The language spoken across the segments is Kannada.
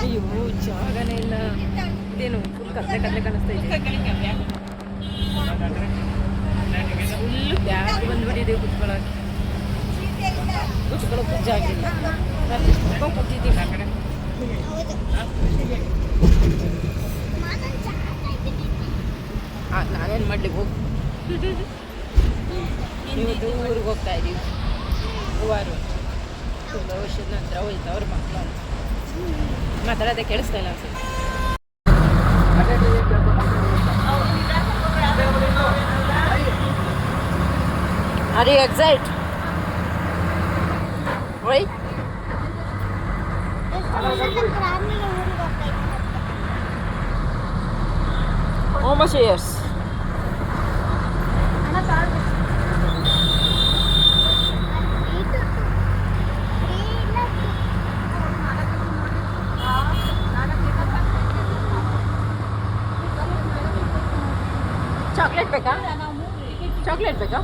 ಅಯ್ಯೋ ಜಾಗನೇ ಇಲ್ಲ ಇದೇನು ಫುಲ್ ಕತ್ಲೆ ಕತ್ಲೆ ಕಾಣಿಸ್ತಾ ಇದೆ ಫುಲ್ ಬ್ಯಾಗ್ ಬಂದ್ಬಿಟ್ಟಿದೆ ಕುತ್ಕೊಳ್ಳೋಕೆ ಕುತ್ಕೊಳ್ಳೋಕೆ ಜಾಗ ಇಲ್ಲ ನಾನು ಕುತ್ಕೊಂಡು ಕೂತಿದ್ದೀನಿ ಆ ಕಡೆ ನಾನೇನು ಮಾಡಲಿ ಹೋಗಿ ಇವತ್ತು ಊರಿಗೆ ಹೋಗ್ತಾ ಇದ್ದೀವಿ ಹೂವಾರು. ತುಂಬ ವರ್ಷದ ನಂತರ ಹೋಯ್ತು ಅವ್ರ ಮಕ್ಕಳು. ಮಾತಾಡೋದೇ ಕೇಳಿಸ್ತಾ ಇಲ್ಲ ಅನ್ಸುತ್ತೆ. Are you excited? Right? Chocolate ಬೇಕಾ ಚಾಕ್ಲೇಟ್ ಬೇಕಾ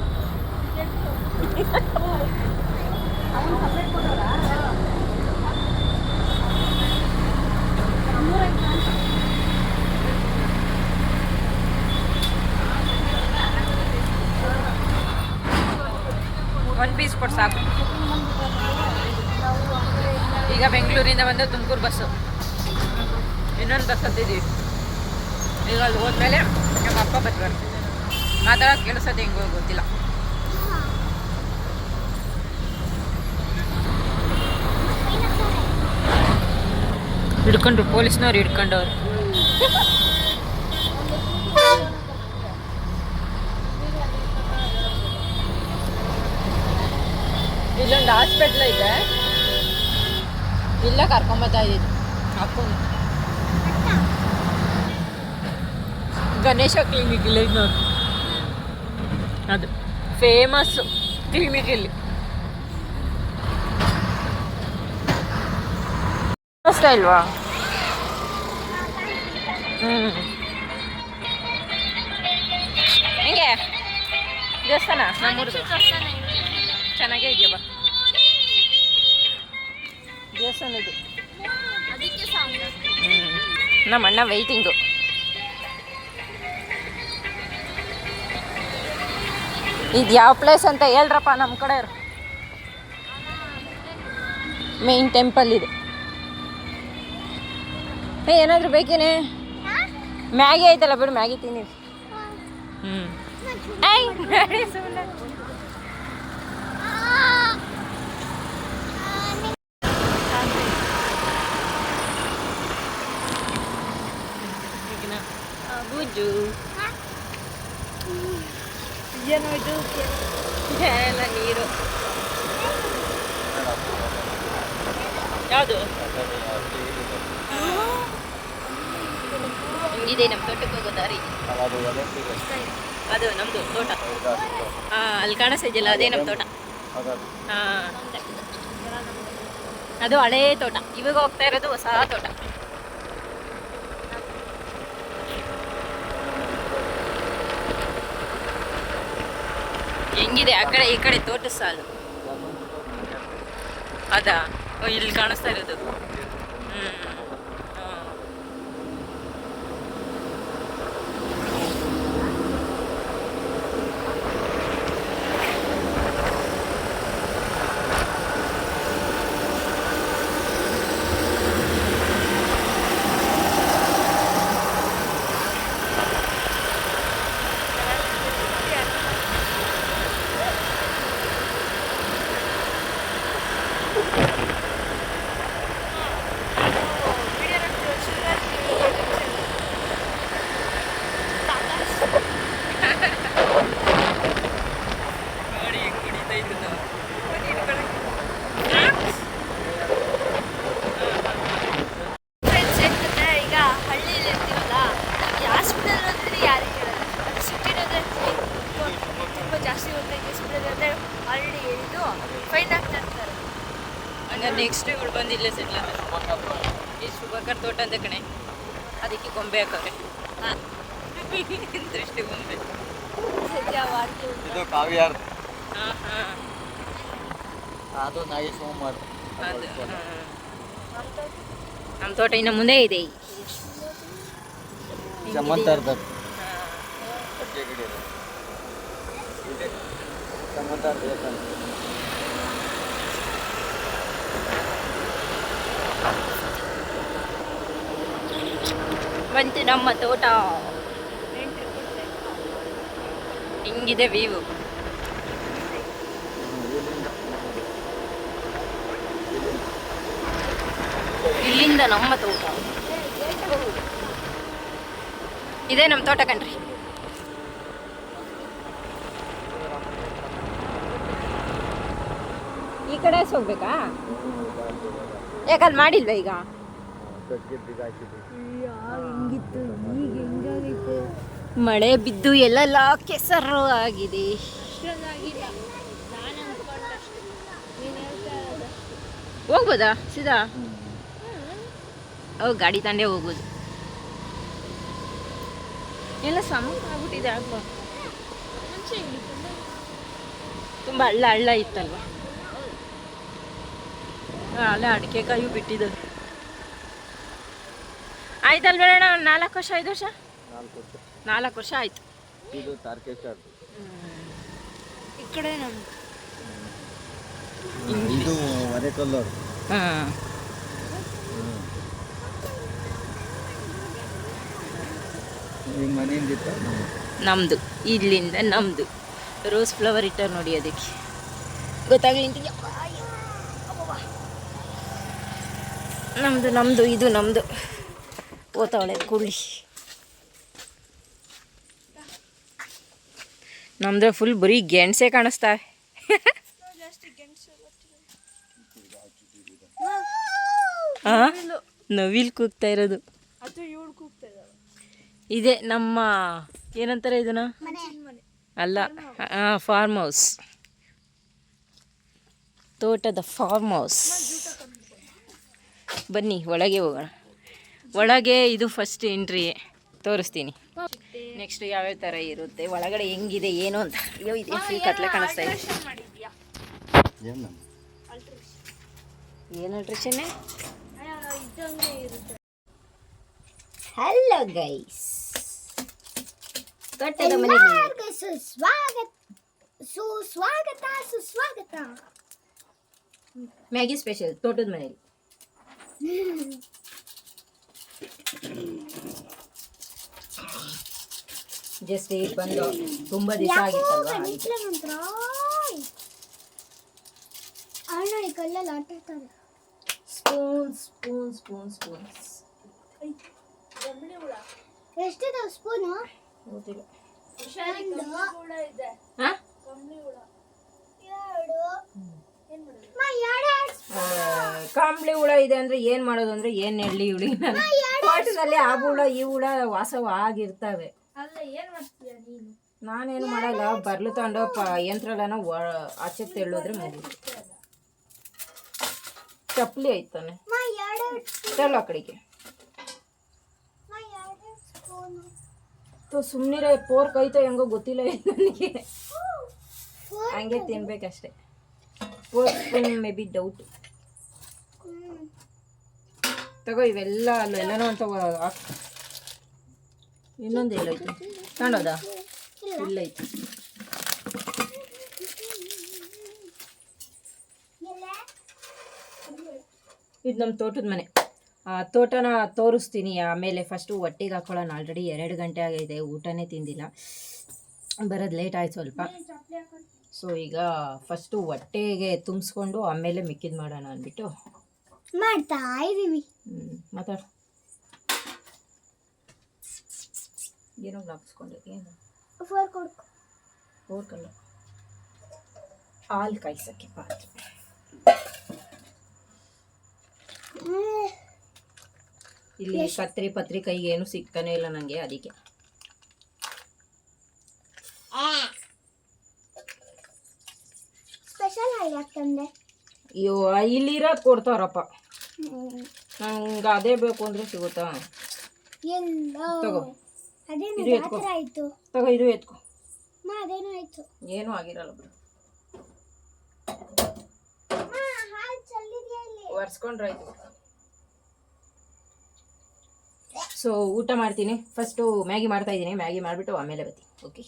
ಒಂದು ಪೀಸ್ ಕೊಡ್ ಸಾಕು. ಈಗ ಬೆಂಗಳೂರಿಂದ ಬಂದು ತುಮಕೂರು ಬಸ್ಸು. ಇನ್ನೊಂದು ಬಸ್ ಹತ್ತಿದ್ದೀವಿ ಈಗ ಅಲ್ಲಿ ಹೋದ್ಮೇಲೆ ನಮ್ಮ ಅಪ್ಪ ಬಸ್ ಬರ್ತಿದ್ದೆ ಮಾತಾಡೋಕೆ ಕೆಲಸದ ಹೆಂಗೋ ಗೊತ್ತಿಲ್ಲ. ಹಿಡ್ಕೊಂಡ್ರು, ಪೊಲೀಸ್ನವ್ರು ಹಿಡ್ಕೊಂಡವ್ರು. ಇಲ್ಲೊಂದು ಹಾಸ್ಪಿಟ್ಲ್ ಐತೆ. ಇಲ್ಲ ಕರ್ಕೊಂಬತ್ತಾ ಇದ್ದಿದ್ದು ಅಪ್ಪನ ಗಣೇಶ ಕ್ಲಿನಿಕ್ ಇಲ್ಲ ಇದು ನೋಡಿ. ಅದು ಫೇಮಸ್ಸು ಕ್ಲಿನಿಕ್ ಇಲ್ಲಿ. ಅಷ್ಟೇ ಇಲ್ವಾ? ಹ್ಞೂ ಹೆಂಗೆ? ದೇವಸ್ಥಾನ? ನಮ್ಮೂರ್ದು? ಚೆನ್ನಾಗೇ ಇದೆಯಾ ಬಾ. ದೇವಸ್ಥಾನದ್ದು ಹ್ಞೂ ನಮ್ಮ ಅಣ್ಣ ವೈಟಿಂಗು ಇದು ಯಾವ ಪ್ಲೇಸ್ ಅಂತ ಹೇಳ್ರಪ್ಪ ನಮ್ಮ ಕಡೆ ಮೇನ್ ಟೆಂಪಲ್ ಇದು. ಏ ಏನಾದರೂ ಬೇಕೇನೆ? ಮ್ಯಾಗಿ ಐತಲ್ಲ ಬಿಡು ಮ್ಯಾಗಿ ತಿನ್ನಿ ಹ್ಞೂ ಐ ಬೇಡಿ ಸುಮ್ಮನೆ ಗುಜ್ಜು ಏನೋ ಇದು ಎಲ್ಲ ನೀರು ಯಾವುದು? ಹಿಂಗಿದೆ ನಮ್ಮ ತೋಟಕ್ಕೆ ಹೋಗೋ ದಾರಿ. ಅದು ನಮ್ಮದು ತೋಟ. ಹಾಂ ಅಲ್ಲಿ ಕಾಣಿಸ್ತಿದ್ಯಲ್ಲ ಅದೇ ನಮ್ಮ ತೋಟ. ಹಾಂ ಅದು ಹಳೇ ತೋಟ. ಇವಾಗ ಹೋಗ್ತಾ ಇರೋದು ಹೊಸ ತೋಟ. ಹೆಂಗಿದೆ ಆ ಕಡೆ ಈ ಕಡೆ ತೋಟ ಸಾಲು? ಅದಾ? ಇಲ್ಲಿ ಕಾಣಿಸ್ತಾ ಇರೋದು ಹ್ಮ್ ಹಾಂ. ನೋಡಿ ಹೆಂಗ್ ಕುಡಿತಾ ಇದ್ರು ನಾವು. ಫ್ರೆಂಡ್ಸ್ ಯಾಕಂದ್ರೆ ಈಗ ಹಳ್ಳಿಯಲ್ಲಿ ಇರ್ತೀವಲ್ಲ ಈ ಹಾಸ್ಪಿಟಲ್ ಅಂದ್ರೆ ಯಾರಿಗೆ ಹೇಳಲ್ಲ ಅದು ಸಿಟಿನಂದ್ರೆ ತುಂಬ ಜಾಸ್ತಿ ಹೋಗ್ತಾ ಹಾಸ್ಪಿಟಲ್ ಅಂದರೆ ಆಲ್ರೆಡಿ ಇದು ಫೈನ್ ಆಗ್ತಾ ಇರ್ತಾರೆ ಹಂಗಾರೆ ನೆಕ್ಸ್ಟ್ ಇವಳು ಬಂದು ಇಲ್ಲೇ ಸೆಟ್ಲ್ ಈ ಶುಭಕರ್ ತೋಟ ಅಂತ ಕಣೆ ಅದಕ್ಕೆ ಗೊಂಬೆ ಹಾಕವ್ರೆ. ದೃಷ್ಟಿ ಗೊಂಬೆ. ಸದ್ಯ ಮಾಡ್ತೀವಿ ಇದು ಕಾವ್ಯಾರ್ ಹಾಂ ಹಾಂ. ಅದು ನಾಗೇಶ್ ಕುಮಾರ್ ಅದು ನಮ್ಮ ತೋಟ ಇನ್ನು ಮುಂದೆ ಇದೆ. ಚಮ್ಮಂತಾರ್ದ ಅಡ್ಗೆ ಬಂತು ನಮ್ಮ ತೋಟ. ಹಿಂಗಿದೆ ವ್ಯೂ ಇಲ್ಲಿಂದ ನಮ್ಮ ತೋಟ. ಇದೇ ನಮ್ಮ ತೋಟ ಕಣ್ರಿ. ಈ ಕಡೆ ಹೋಗ್ಬೇಕಾ? ಯಾಕಲ್ಲಿ ಮಾಡಿಲ್ವಾ ಈಗ? ಈಗ ಮಳೆ ಬಿದ್ದು ಎಲ್ಲ ಕೆಸರು ಆಗಿದೆ. ಹೋಗ್ಬೋದಾ? ಸೀದಾ? ಓ, ಗಾಡಿ ತಂಡೆ ಹೋಗೋದು ಎಲ್ಲ ಸಮ ಆಗ್ಬಿಟ್ಟಿದೆ ಅಪ್ಪ ತುಂಬ ಹಳ್ಳ ಹಳ್ಳ ಇತ್ತಲ್ವ? ಅಲ್ಲ ಅಡಿಕೆ ಕಾಯು ಬಿಟ್ಟಿದ್ದು ಆಯ್ತಲ್ ಬೇಡ ನಾಲ್ಕು ವರ್ಷ ಐದು ವರ್ಷ? ನಾಲ್ಕು ವರ್ಷ. ನಾಲ್ಕು ವರ್ಷ ಆಯ್ತು. ಇದು ತಾರಕೇಶ್ವರ ಈ ಕಡೆ ನಮ್ದು ಇದು ಹಾಂ. ಮನೆಯಿಂದ ನಮ್ಮದು ಇಲ್ಲಿಂದ ನಮ್ದು. ರೋಸ್ ಫ್ಲವರ್ ಇಟ್ಟ ನೋಡಿ ಅದಕ್ಕೆ. ಗೊತ್ತಾಗ್ಲಿ ನಮ್ದು ನಮ್ದು ಇದು ನಮ್ಮದು ಓತಾವಳೆ ಕುಳ್ಳಿ ನಮ್ದು ಫುಲ್ ಬರೀ ಗೆಣಸೆ ಕಾಣಿಸ್ತಾವೆ ನವಿಲ್ ಕೂಗ್ತಾ ಇರೋದು. ಇದೆ ನಮ್ಮ ಏನಂತಾರೆ ಇದನ್ನ? ಮನೆ. ಅಲ್ಲ ಫಾರ್ಮ್ ಹೌಸ್ ತೋಟದ ಫಾರ್ಮ್ ಹೌಸ್ ಬನ್ನಿ ಒಳಗೆ ಹೋಗೋಣ. ಒಳಗೆ ಇದು ಫಸ್ಟ್ ಎಂಟ್ರಿ ತೋರಿಸ್ತೀನಿ. ನೆಕ್ಸ್ಟ್ ಯಾವ್ಯಾವ ಥರ ಇರುತ್ತೆ ಒಳಗಡೆ ಹೆಂಗಿದೆ ಏನು ಅಂತ. ಅಯ್ಯೋ ಇದೆ ಫ್ರೀ ಕತ್ಲೆ ಕಾಣಿಸ್ತಾ ಇದೆ. ಏನು ಅಲ್ಟ್ರೇಷನ್ನೇ ಹಲೋ ಗೈಸ್ ತೋಟದ ಮನೆಯಲ್ಲಿ ಸುಸ್ವಾಗತ ಸುಸ್ವಾಗತ ಸುಸ್ವಾಗತ. ಮ್ಯಾಗಿ ಸ್ಪೆಷಲ್ ತೋಟದ ಮನೆಯಲ್ಲಿ. ಜಸ್ಟ್ ಈಗ ಬಂದು ತುಂಬ ದಿವಸ ಆಗಿತ್ತಲ್ವಾ? ಸ್ಪೂನ್ ಅಣ್ಣ ಈ ಕಲ್ಲಲ್ಲಿ ಸ್ಪೂನ್ ಸ್ಪೂನ್ ಸ್ಪೂನ್ ಸ್ಪೂನ್ಸ್ ಎಷ್ಟಿದಾವೆ ಸ್ಪೂನು ಗೊತ್ತಿಲ್ಲ ಕಾಂಬ್ಳಿ ಹುಳ ಇದೆ ಅಂದ್ರೆ ಏನ್ ಮಾಡೋದು ಅಂದ್ರೆ ಏನ್ ಎಳ್ಳಿ ಹುಳಿ ತೋಟದಲ್ಲಿ ಆ ಹುಳ ಈ ಹುಳ ವಾಸವ ಆಗಿರ್ತವೆ ನಾನೇನು ಮಾಡಲ್ಲ ಬರ್ಲು ತಗೊಂಡು ಪ ಯಂತ್ರಗಳನ್ನ ಆಚೆ ತೆಳ್ಳೋದ್ರೆ ಮುಗಿದು ಚಪ್ಪಲಿ ಐತಾನೆ ತೆಳ್ಳು ಕಡೆಗೆ. ತೋ ಸುಮ್ಮನಿರ ಪೋರ್ಕ್ ಐತೋ ಹೆಂಗೋ ಗೊತ್ತಿಲ್ಲ ನನಗೆ. ಹಂಗೆ ತಿನ್ಬೇಕಷ್ಟೆ. Pork maybe doubt. ತಗೋ ಇವೆಲ್ಲ ಅಲ್ಲ ಎಲ್ಲನೂ ಅಂತ ತಗೋ ಇನ್ನೊಂದು ಎಲ್ಲೈತಿ. ತಗೊಂಡೋದಾ? ಇಲ್ಲೈತಿ. ಇದು ನಮ್ಮ ತೋಟದ ಮನೆ. ಆ, ತೋಟನ ತೋರಿಸ್ತೀನಿ ಆಮೇಲೆ ಫಸ್ಟು ಹೊಟ್ಟೆಗೆ ಹಾಕೊಳ್ಳೋಣ. ಆಲ್ರೆಡಿ ಎರಡು ಗಂಟೆ ಆಗೈತೆ ಊಟನೇ ತಿಂದಿಲ್ಲ. ಬರೋದು ಲೇಟ್ ಆಯ್ತು ಸ್ವಲ್ಪ. ಸೊ ಈಗ ಫಸ್ಟು ಹೊಟ್ಟೆಗೆ ತುಂಬಿಸ್ಕೊಂಡು ಆಮೇಲೆ ಮಿಕ್ಕಿದ್ ಮಾಡೋಣ ಅಂದ್ಬಿಟ್ಟು. ಮಾಡ್ತಾ ಇದೀವಿ ಹ್ಞೂ ಮಾತಾಡು. ಏನೋ ಜ್ಞಾಪಿಸ್ಕೊಂಡೆ ಏನು? ಫೋರ್ ಕೊಡ್ಕೊ ಕಲ್ಲ ಹಾಲು ಕಾಯ್ಸಕ್ಕೆ ಪಾತ್ರೆ ಇಲ್ಲಿ ಕತ್ರಿ ಪತ್ರಿ ಕೈಗೆ ಏನು ಸಿಗ್ತಾನೆ ಇಲ್ಲ ನನಗೆ ಅದಕ್ಕೆ. ಸ್ಪೆಷಲ್ ಆಗಿ ತಂದೆ ಅಯ್ಯೋ ಇಲ್ಲಿರ ಕೊಡ್ತಾರಪ್ಪ. ನಂಗೆ ಅದೇ ಬೇಕು ಅಂದರೆ ಸಿಗುತ್ತಾ? ಎಲ್ಲ. ತಗೋ. ಅದೇನು ಇದು ಎತ್ಕೊ. ಜಾತ್ರೆ ಆಯ್ತು. ತಗೋ ಇದು ಎತ್ಕೊ. ಅದೇನೋ ಆಯ್ತು? ಏನೂ ಆಗಿರಲ್ಲ ಬಿಡು. ಹಾಲು ಚೆಲ್ಲಿದ್ಯಾ ಇಲ್ಲಿ? ಒರೆಸ್ಕೊಂಡ್ರಾಯ್ತು ಸೊ ಊಟ ಮಾಡ್ತೀನಿ. ಫಸ್ಟು ಮ್ಯಾಗಿ ಮಾಡ್ತಾ ಇದ್ದೀನಿ. ಮ್ಯಾಗಿ ಮಾಡಿಬಿಟ್ಟು ಆಮೇಲೆ ಬರ್ತೀನಿ. ಓಕೆ